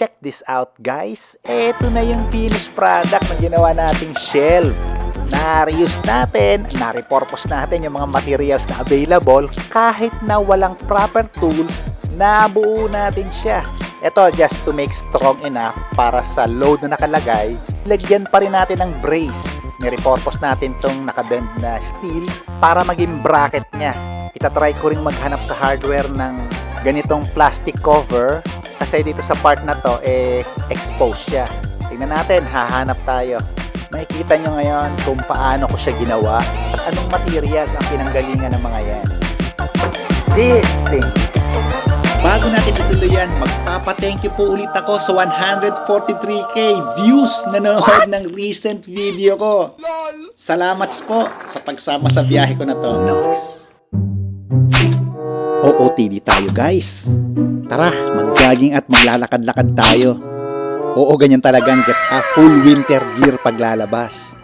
Check this out guys. Ito na yung finished product na ginawa nating shelf. Na-reuse natin, na-repurpose natin yung mga materials na available kahit na walang proper tools, nabuo natin siya. Ito just to make strong enough para sa load na nakalagay, lagyan pa rin natin ng brace. Ni-repurpose natin tong nakabend na steel para maging bracket niya. Itatry ko rin maghanap sa hardware ng ganitong plastic cover kasi dito sa part na to eh exposed siya. Tingnan natin, hahanap tayo. Makikita nyo ngayon kung paano ko siya ginawa at anong materials ang pinanggalingan ng mga yan. This thing. Bago natin ituloy yan, magpapa-thank you po ulit ako sa 143k views na nanonood ng recent video ko. Salamat po sa pagsama sa biyahe ko na to. OOTD tayo guys. Tara, mag-jogging at maglalakad-lakad tayo. Oo, ganyan talagang get a full winter gear paglalabas.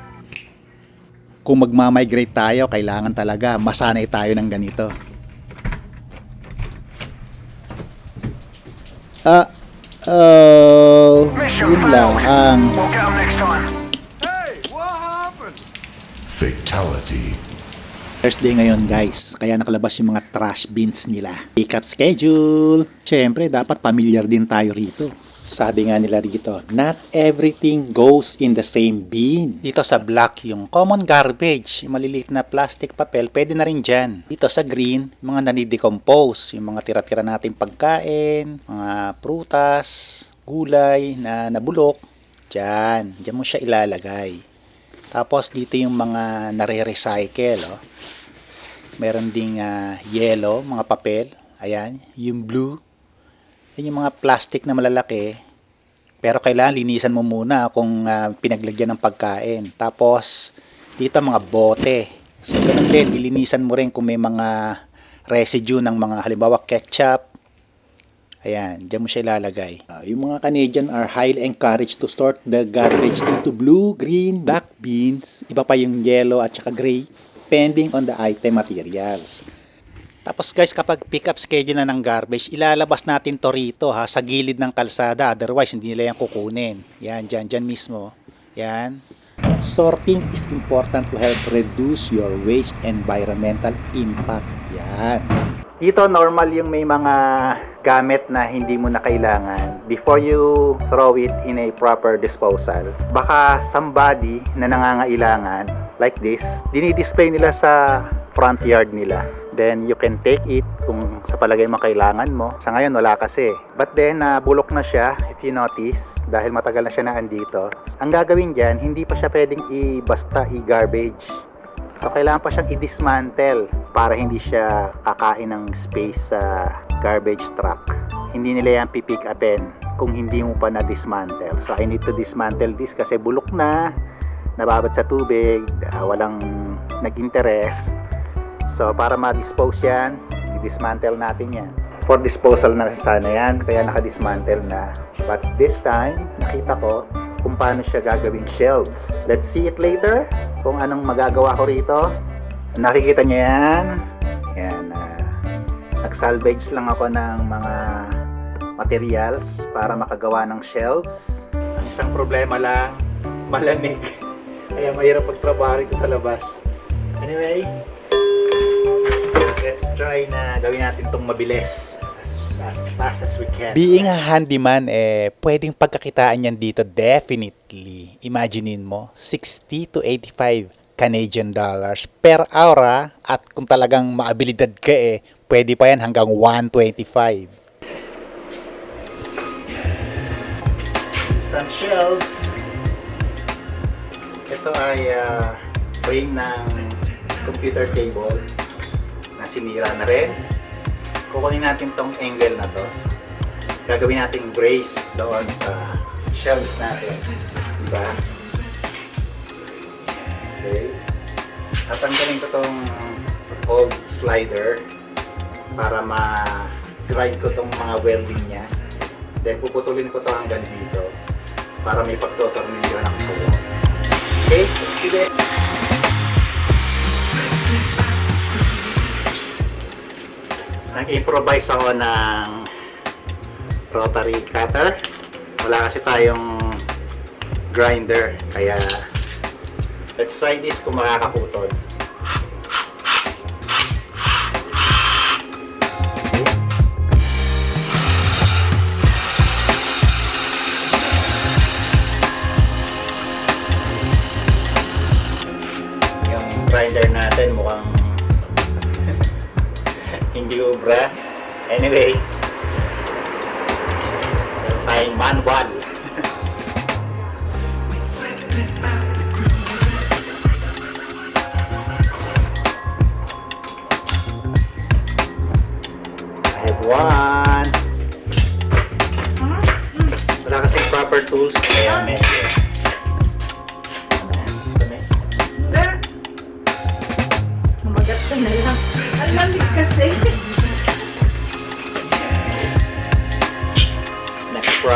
Kung magmamigrate tayo, kailangan talaga masanay tayo ng ganito. Ah, oh, yun lang ang? Fatality. Thursday ngayon guys, kaya nakalabas yung mga trash bins nila. Pick up schedule. Siyempre, dapat familiar din tayo rito. Sabi nga nila rito, not everything goes in the same bin. Dito sa black, yung common garbage, yung maliliit na plastic papel, pwede na rin dyan. Dito sa green, mga nanidecompose, yung mga tira-tira nating pagkain, mga prutas, gulay na nabulok, dyan. Dyan mo siya ilalagay. Tapos dito yung mga nare-recycle, oh. Meron ding ah, yellow, mga papel. Ayan, yung blue. Yan yung mga plastic na malalaki. Pero kailangan linisan mo muna kung ah, pinaglagyan ng pagkain. Tapos, dito mga bote. So, ganun din, ilinisan mo rin kung may mga residue ng mga halimbawa ketchup. Ayan, dyan mo siya ilalagay. Ah, yung mga Canadian are highly encouraged to sort the garbage into blue, green, black beans. Iba pa yung yellow at saka gray, depending on the item materials. Tapos guys, kapag pick up schedule na ng garbage, ilalabas natin to rito ha, sa gilid ng kalsada. Otherwise, hindi nila yan kukunin. Yan, dyan, dyan mismo. Yan. Sorting is important to help reduce your waste environmental impact. Yan. Dito normal yung may mga gamit na hindi mo na kailangan before you throw it in a proper disposal. Baka somebody na nangangailangan like this, dinidisplay nila sa front yard nila. Then you can take it kung sa palagay mo kailangan mo. Sa ngayon wala kasi. But then uh, bulok na siya if you notice dahil matagal na siya na andito. Ang gagawin diyan, hindi pa siya pwedeng i-basta i-garbage. So kailangan pa siyang i-dismantle para hindi siya kakain ng space sa garbage truck. Hindi nila yan pipick upin kung hindi mo pa na-dismantle. So I need to dismantle this kasi bulok na, nababad sa tubig, ah, walang nag-interest. So para ma-dispose yan, i-dismantle natin yan. For disposal na sana yan, kaya naka-dismantle na. But this time, nakita ko kung paano siya gagawing shelves. Let's see it later, kung anong magagawa ko rito. Nakikita niyo yan. Yan. ah, nag-salvage lang ako ng mga materials para makagawa ng shelves. Ang isang problema lang, malamig. Kaya mahirap pagtrabaho rito sa labas. Anyway, let's try na gawin natin itong mabilis as, as fast as we can. Being a handyman, eh, pwedeng pagkakitaan yan dito definitely. Imaginein mo, 60 to 85 Canadian dollars per hour ah. at kung talagang maabilidad ka eh, pwede pa yan hanggang 125. Instant shelves. Ito ay ah, frame ng computer table na sinira na rin. Kukunin natin tong angle na to. Gagawin natin brace doon sa shelves natin. Diba? Okay. Tatanggalin ko tong old slider para ma-grind ko tong mga welding niya. Then puputulin ko to hanggang dito para may pagtotornilyo ng suwa. Okay, it. Nag-improvise ako ng rotary cutter Wala kasi tayong grinder. Kaya let's try this kung makakaputol.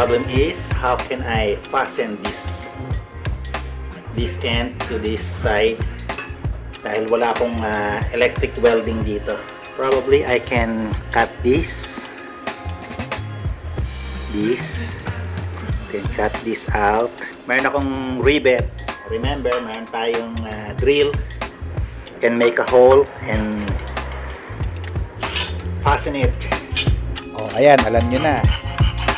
Problem is how can I fasten this this end to this side dahil wala akong ah, electric welding dito. Probably I can cut this this then cut this out. Meron akong rivet. Remember, meron tayong ah, drill can make a hole and fasten it Oh, ayan, alam nyo na.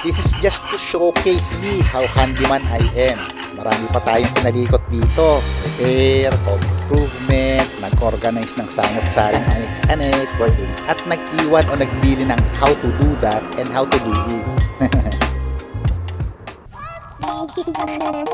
This is just to showcase me how handyman I am. Marami pa tayong pinalikot dito. Repair, home improvement, nag-organize ng samot-saring anik-anik, at nag-iwan o nagbili ng how to do that and how to do it.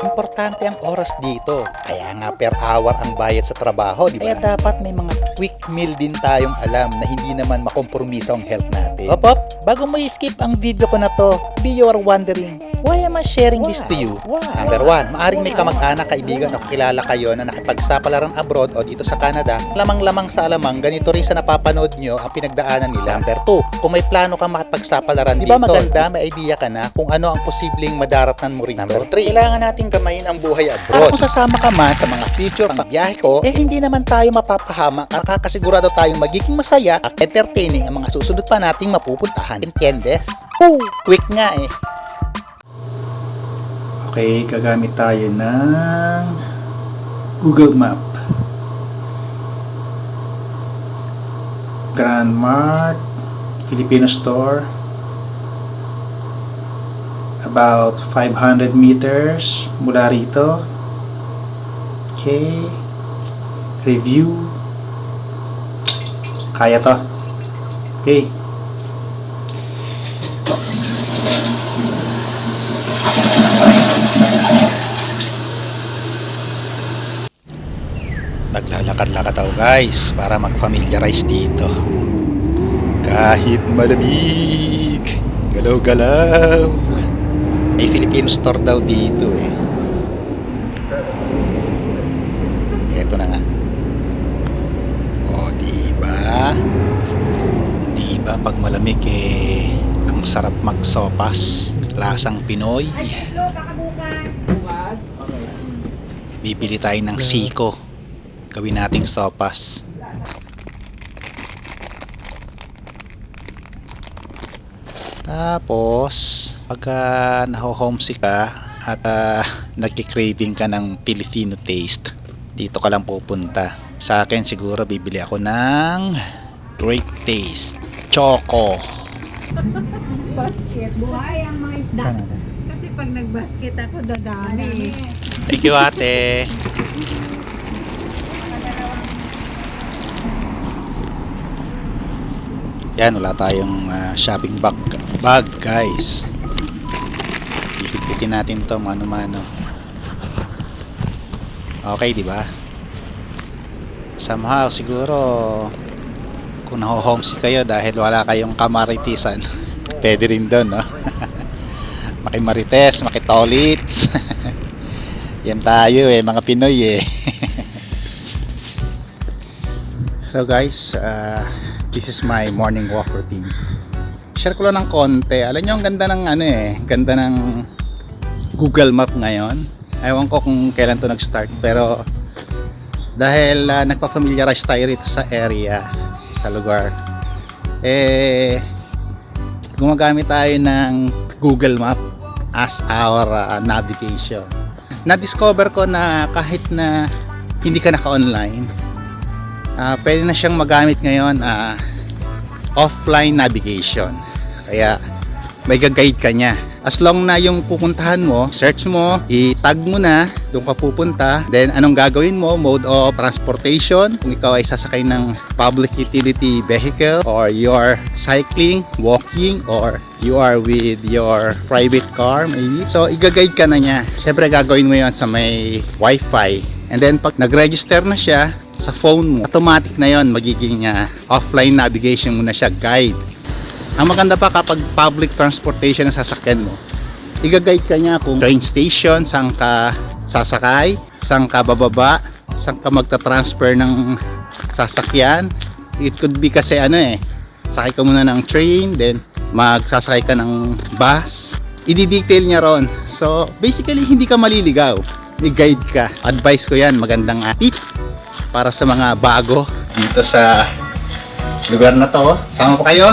Importante ang oras dito. Kaya nga per hour ang bayad sa trabaho, di ba? Kaya dapat may mga quick meal din tayong alam na hindi naman makompromiso ang health natin. Hop, hop, bago mo i-skip ang video ko na to, be you are wondering, why am I sharing this to you? Number one, maaring may kamag-anak, kaibigan o kilala kayo na nakipagsapalaran abroad o dito sa Canada, lamang-lamang sa alamang, ganito rin sa napapanood nyo ang pinagdaanan nila. Number two, kung may plano kang makipagsapalaran dito, di ba maganda, may idea ka na kung ano ang posibleng madaratan mo rito. Number three, kailangan nating gamayin ang buhay abroad. Para kung sasama ka man sa mga future pagbiyahe ko, eh hindi naman tayo mapapahama at kakasigurado tayong magiging masaya at entertaining ang mga susunod pa nating mapupuntahan. Entiendes? Quick nga eh. Okay, gagamit tayo ng Google Map. Grand Mart, Filipino Store. About 500 meters mula rito. Okay. Review. Kaya to. Okay. Naglalakad-lakad ako guys para mag-familiarize dito. Kahit malamig, galaw-galaw. May Filipino store daw dito eh. Ito na nga. O, di ba? Di ba pag malamig eh, ang sarap magsopas. Lasang Pinoy. Bibili tayo ng siko. Gawin nating sopas. Tapos, pagka naho-homesick ka at uh, nagki-craving ka ng Filipino taste, dito ka lang pupunta. Sa akin siguro bibili ako ng Great Taste Choco. Basket. Buhay ang mga isda. Kasi pag nag-basket ako, dadami. Thank you ate. Yan, wala tayong ah, shopping bag, bag guys. Ipitpitin natin to mano-mano. Okay, di ba? Somehow, siguro, kung naho-homesick kayo dahil wala kayong kamaritisan, pwede rin doon, no? makimarites, makitolits. Yan tayo eh, mga Pinoy eh. Hello guys, uh, this is my morning walk routine. Share ko lang ng konti. Alam nyo, ang ganda ng ano eh, ganda ng Google Map ngayon. Ewan ko kung kailan to nag-start, pero dahil uh, nagpa-familiarize tayo rito sa area, sa lugar, eh, gumagamit tayo ng Google Map as our uh, navigation. Na-discover ko na kahit na hindi ka naka-online, ah, pwede na siyang magamit ngayon ah, offline navigation. Kaya may gag-guide ka niya. As long na yung pupuntahan mo, search mo, i-tag mo na, doon ka pupunta. Then anong gagawin mo? Mode of transportation. Kung ikaw ay sasakay ng public utility vehicle or you're cycling, walking, or you are with your private car maybe. So i-guide ka na niya. Siyempre gagawin mo yon sa may wifi. And then pag nag-register na siya, sa phone mo, automatic na yon magiging ah, offline navigation mo na siya guide. Ang maganda pa kapag public transportation ang sasakyan mo, i-guide ka niya kung train station, saan ka sasakay, saan ka bababa, saan ka magta-transfer ng sasakyan. It could be kasi ano eh, sakay ka muna ng train, then magsasakay ka ng bus. I-detail niya ron. So, basically, hindi ka maliligaw. May guide ka. Advice ko yan, magandang ah, tip para sa mga bago dito sa lugar na to. Sama pa kayo?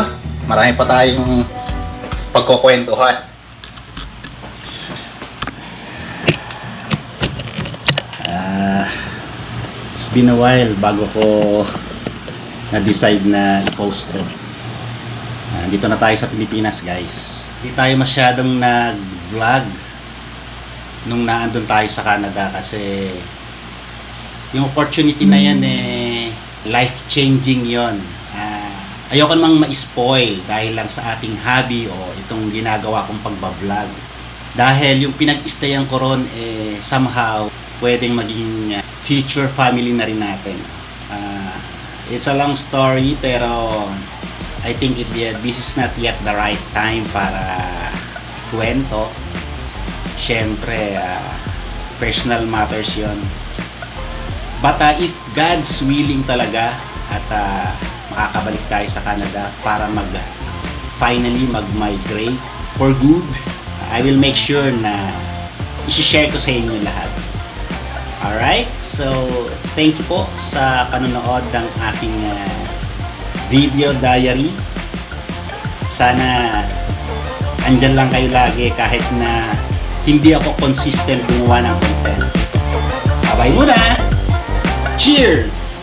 Marami pa tayong pagkukwentuhan. Ah, it's been a while bago ko na-decide na i-post to. Ah, dito na tayo sa Pilipinas guys. Hindi tayo masyadong nag-vlog nung naandun tayo sa Canada kasi yung opportunity na yan eh life-changing yon. Ah, ayoko namang ma-spoil dahil lang sa ating hobby o itong ginagawa kong pagbablog. Dahil yung pinag-stayan ko ron eh somehow pwedeng maging ah, future family na rin natin. Ah, it's a long story pero I think it, this is not yet the right time para kwento. Siyempre, ah, personal matters yon. But uh, if God's willing talaga at uh, makakabalik tayo sa Canada para mag finally mag-migrate for good, I will make sure na i-share ko sa inyo lahat. Alright? So, thank you po sa panonood ng aking uh, video diary. Sana andyan lang kayo lagi kahit na hindi ako consistent gumawa ng content. Bye-bye muna! Cheers!